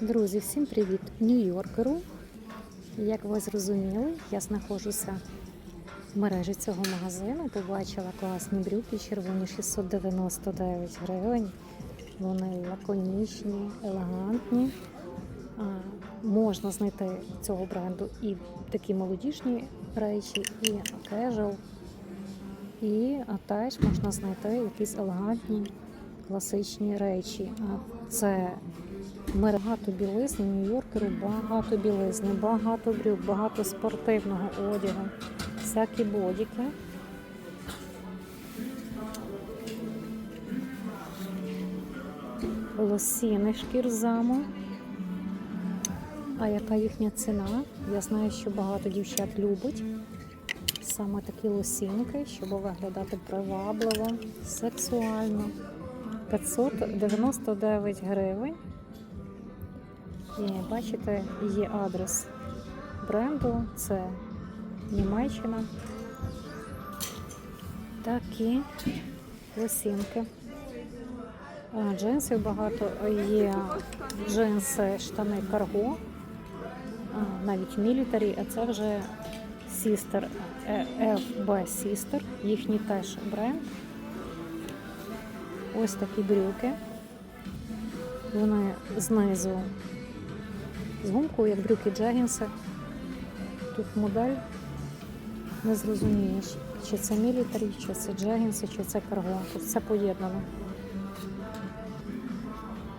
Друзі, всім привіт! Нью-Йоркеру. Як ви зрозуміли, я знаходжуся в мережі цього магазину. Побачила класні брюки, червоні 699 гривень. Вони лаконічні, елегантні. Можна знайти цього бренду і такі молодіжні речі, і кежуал. І теж можна знайти якісь елегантні класичні речі. Це багато білизни, Нью-Йоркеру, багато білизни, багато брюк, багато спортивного одягу, всякі бодіки. Лосіни шкірзаму. А яка їхня ціна? Я знаю, що багато дівчат любить саме такі лосінки, щоб виглядати привабливо, сексуально. 599 гривень. І бачите, є адрес бренду, це Німеччина. Такі лосінки. Джинсів багато є джинси, штани карго, навіть мілітарі, а це вже Sister, е, FB Sister, їхній теж бренд. Ось такі брюки. Вони знизу з гумкою, як брюки джегінси. Тут модель не зрозумієш, чи це мілітарі, чи це джегінси, чи це карго. Тут все поєднано.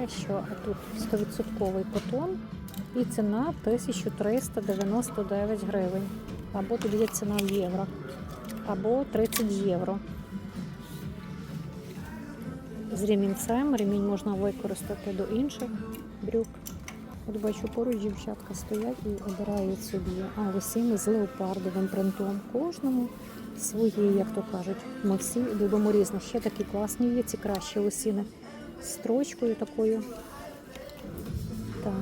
Що тут 100% котон і ціна 1399 гривень. Або тут є ціна в євро, або 30 євро. З ремінцем. Ремінь можна використати до інших брюк. От бачу, поруч дівчатка стоять і обирають собі. А лосіни з леопардовим принтом. Кожному свої, як то кажуть. Ми всі додому різні. Ще такі класні є, ці кращі лосіни. З строчкою такою. Так.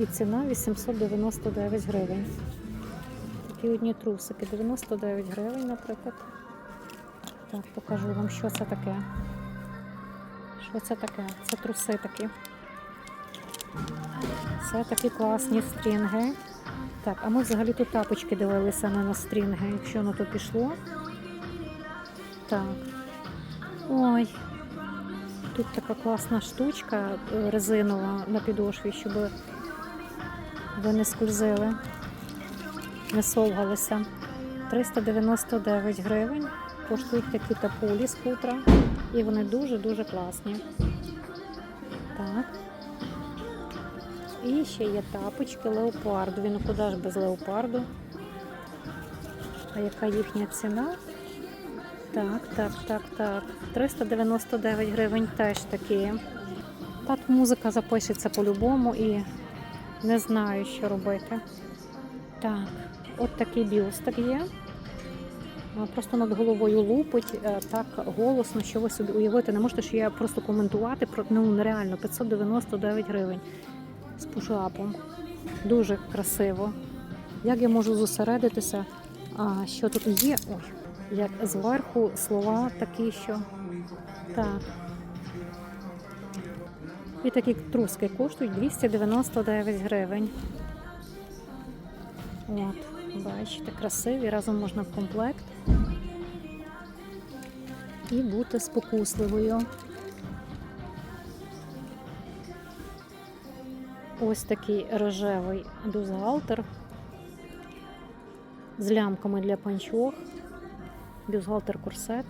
І ціна 899 гривень. Такі одні трусики. 99 гривень, наприклад. Так, покажу вам, що це таке. Що це таке? Це труси такі. Це такі класні стрінги. Так, а ми взагалі тут тапочки дивилися не на стрінги, якщо на то пішло. Так. Ой. Тут така класна штучка е, резинова на підошві, щоб ви не скользили, не совгалися. 399 гривень. Коштують такі тапулі з хутра. І вони дуже-дуже класні. Так. І ще є тапочки леопардові. Ну куди ж без леопарду? А яка їхня ціна? Так, так, так, так. 399 гривень теж такі. Так, музика запишеться по-любому і не знаю, що робити. Так, от такий бюстик є. Просто над головою лупить е, так голосно, що ви собі уявити не можете, що я просто коментувати ну нереально 599 гривень з пушапом. Дуже красиво. Як я можу зосередитися? А що тут є? Ой, як зверху слова такі, що так. І такі труски коштують 299 гривень. От, бачите, красиві, разом можна в комплект. І бути спокусливою. Ось такий рожевий бюстгальтер з лямками для панчох. Бюстгальтер корсет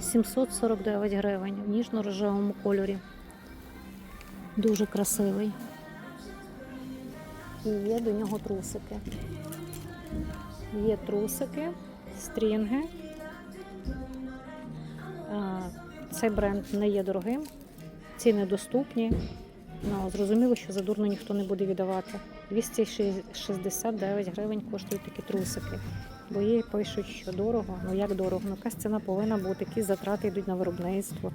749 гривень в ніжно-рожевому кольорі. Дуже красивий. І є до нього трусики. Є трусики, стрінги. Цей бренд не є дорогим, ціни доступні. Ну, зрозуміло, що за дурно ніхто не буде віддавати. 269 гривень коштують такі трусики. Бо є пишуть, що дорого. Ну як дорого? Ну якась ціна повинна бути, які затрати йдуть на виробництво,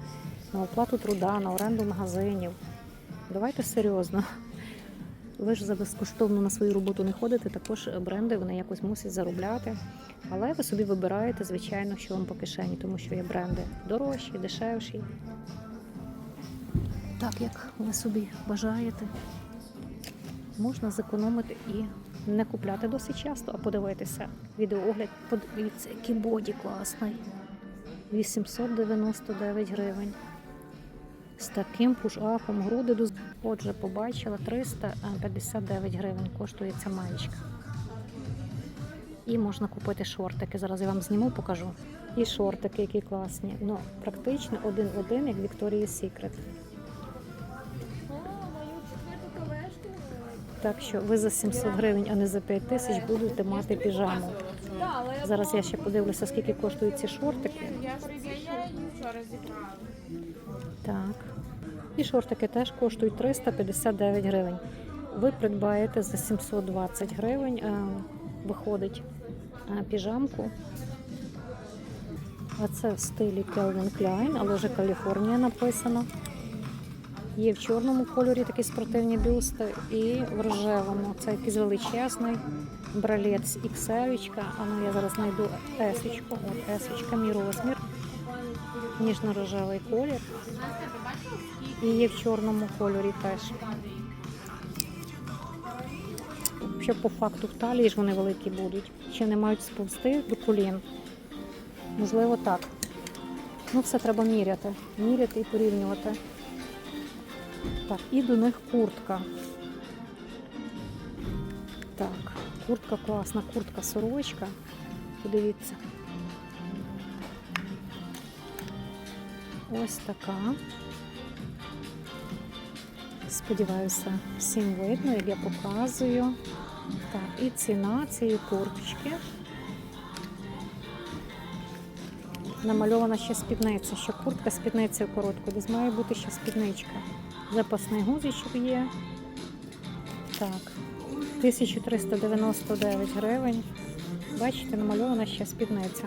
на оплату труда, на оренду магазинів. Давайте серйозно. Ви ж за безкоштовно на свою роботу не ходите, також бренди вони якось мусять заробляти. Але ви собі вибираєте, звичайно, що вам по кишені, тому що є бренди дорожчі, дешевші. Так, як ви собі бажаєте. можна зекономити і не купляти досить часто, а подивитися відеоогляд. Подивіться, який боді класний. 899 гривень. З таким пушапом груди до Отже, побачила 359 гривень коштує ця маєчка. І можна купити шортики. Зараз я вам зніму, покажу. І шортики, які класні. Ну, практично один-один, як Victoria's Secret. Так що ви за 700 гривень, а не за 5 тисяч будете мати піжаму. Зараз я ще подивлюся, скільки коштують ці шортики. Так. І шортики теж коштують 359 гривень. Ви придбаєте за 720 гривень, е, виходить е, піжамку. А це в стилі Calvin Klein, але вже Каліфорнія написано. Є в чорному кольорі такі спортивні бюсти і в рожевому. Це якийсь величезний з XL. А ну я зараз знайду есочку. От есочка, мій розмір. Ніжно-рожевий колір. І є в чорному кольорі теж. Що по факту в талії ж вони великі будуть. Чи не мають сповзти до колін. Можливо, так. Ну, все треба міряти. Міряти і порівнювати. Так, і до них куртка. Так, куртка класна, куртка сорочка. Подивіться. Ось така. Сподіваюся, всім видно, як я показую. Так, і ціна цієї курточки. Намальована ще спідниця, що куртка спідницею короткою, десь має бути ще спідничка. Запасний гузичок є. Так, 1399 гривень. Бачите, намальована ще спідниця.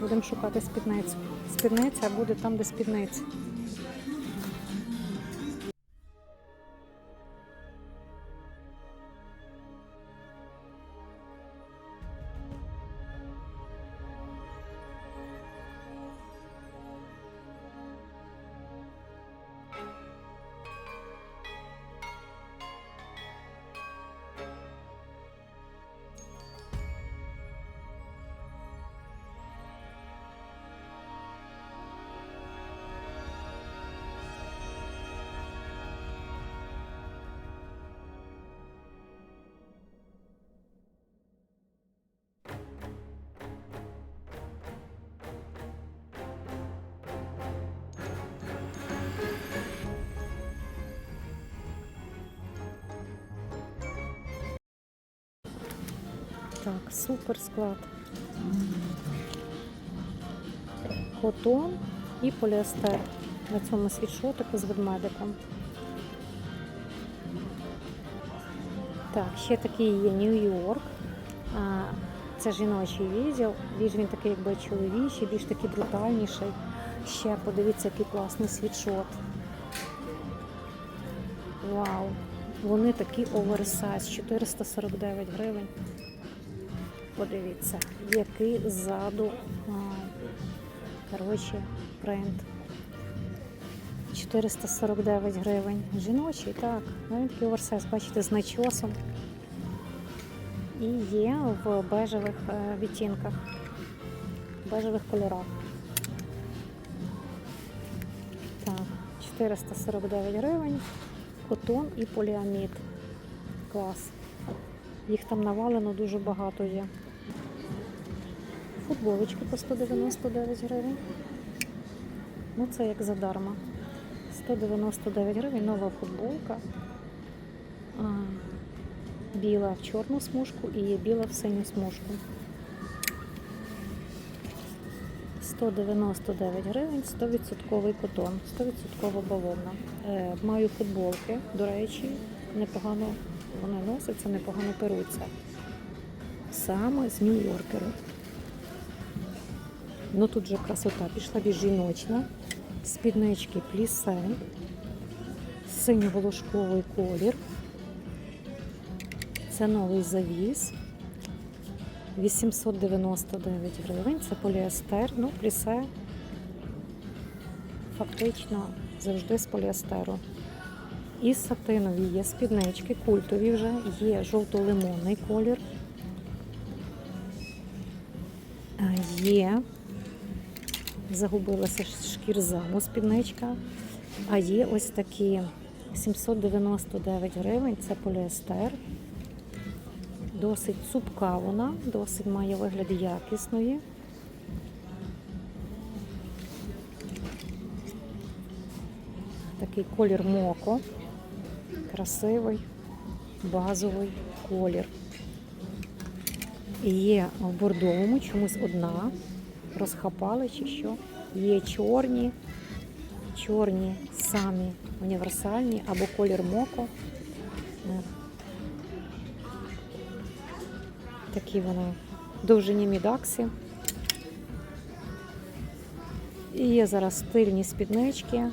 Будемо шукати спідницю. Спідниця буде там, де спідниця. Так, супер склад. Котон і поліестер на цьому світшотику з ведмедиком. Так, ще такий є Нью-Йорк. Це жіночий відділ. Більш він такий, якби чоловічий, більш такий брутальніший. Ще подивіться, який класний світшот. Вау! Вони такі оверсайз, 449 гривень. Подивіться, який ззаду коротше, принт. 449 гривень. Жіночий, так. Ну, він такий оверсайз, бачите, з начосом. І є в бежевих е, відтінках, бежевих кольорах. Так, 449 гривень, котон і поліамід. Клас. Їх там навалено дуже багато є. Футболочки по 199 гривень. Ну, це як задарма. 199 гривень, нова футболка. Біла в чорну смужку і біла в синю смужку. 199 гривень, 100% котон, 100% бавовна. Е, маю футболки, до речі, непогано вони носяться, непогано перуться. Саме з Нью-Йоркеру. Ну тут же красота пішла більш жіночна. Спіднички плісе, синьо-волошковий колір. Це новий завіс. 899 гривень. Це поліестер. Ну, плісе фактично завжди з поліестеру. І сатинові є спіднички, культові вже, є жовто-лимонний колір. Є, загубилася шкірзаму спідничка. А є ось такі 799 гривень, це поліестер. Досить цупка вона, досить має вигляд якісної. Такий колір моко, красивий, базовий колір. Є в бордовому чомусь одна, розхапали чи що. Є чорні, чорні самі універсальні або колір моко. Е, Такі вони довжині мідаксі. І є зараз стильні спіднички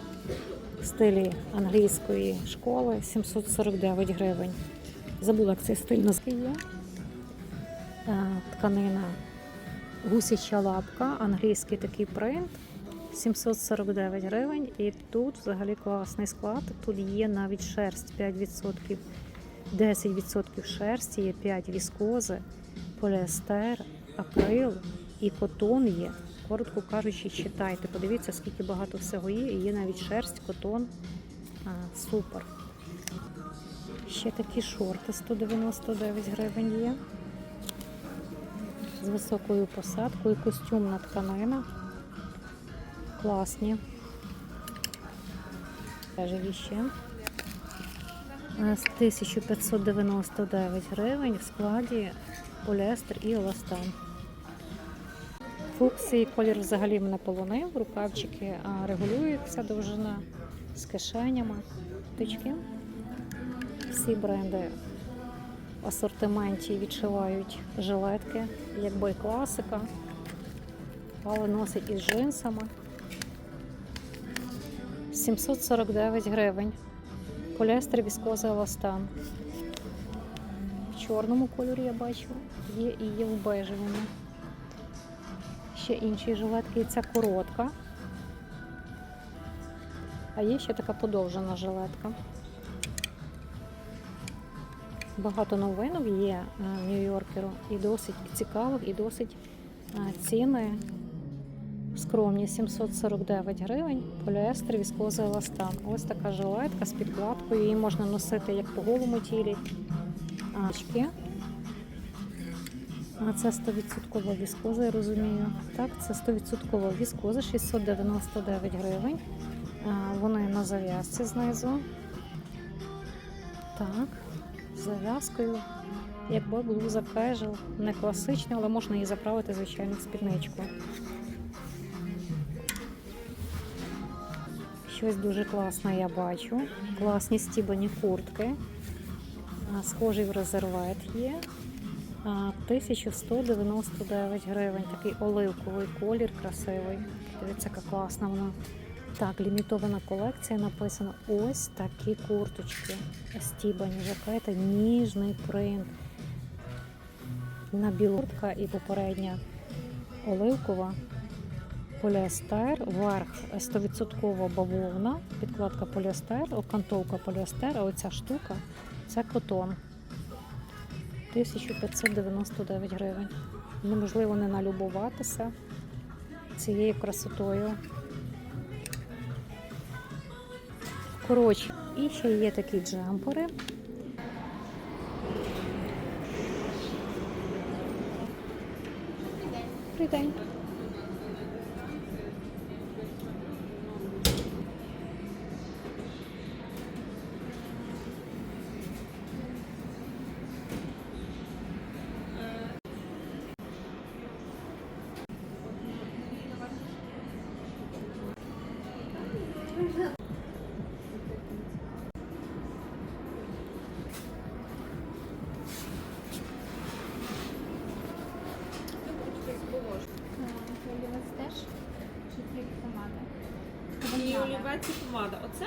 в стилі англійської школи 749 гривень. Забула, як цей стиль називає. Е, Тканина гусяча лапка, англійський такий принт. 749 гривень. І тут взагалі класний склад. Тут є навіть шерсть 5%, 10% шерсті, є 5 віскози, поліестер, акрил і котон є. Коротко кажучи, читайте. Подивіться, скільки багато всього є. Є навіть шерсть, котон. А, супер. Ще такі шорти 199 гривень є. З високою посадкою, костюмна тканина. Класні. Теж ще. З 1599 гривень в складі поліестер і еластан. Фуксії колір взагалі мене полонив, рукавчики а, регулюються довжина з кишенями. Тички. Всі бренди в асортименті відшивають жилетки, якби класика, але носить із джинсами. 749 гривень. Поліестер віскоза еластан. В чорному кольорі я бачу, є і є в бежевому. Ще інші жилетки, і ця коротка. А є ще така подовжена жилетка. Багато новинок є е, Нью-Йоркеру і досить цікавих, і досить е, ціни скромні 749 гривень. Поліестер, віскоза еластан. Ось така жилетка з підкладкою. Її можна носити як по голому тілі. А, очки. А це 100% віскоза, я розумію. Так, це 100% віскоза, 699 гривень. Вони на зав'язці знизу. Так, з зав'язкою. Якби блуза кежел, не класична, але можна її заправити звичайно в спідничку. Щось дуже класне я бачу. Класні стібані куртки. Схожий в резервет є. А, 1199 гривень. Такий оливковий колір красивий. Дивіться, яка класна вона. Так, лімітована колекція написано ось такі курточки. Стібані, жакети, ніжний принт. На білу і попередня оливкова. Поліестер, верх 100% бавовна, підкладка поліестер, окантовка поліестер, а оця штука це котон. 1599 гривень. Неможливо не налюбуватися цією красотою. Коротше, і ще є такі джемпери. Добрий день. Помада. Оце?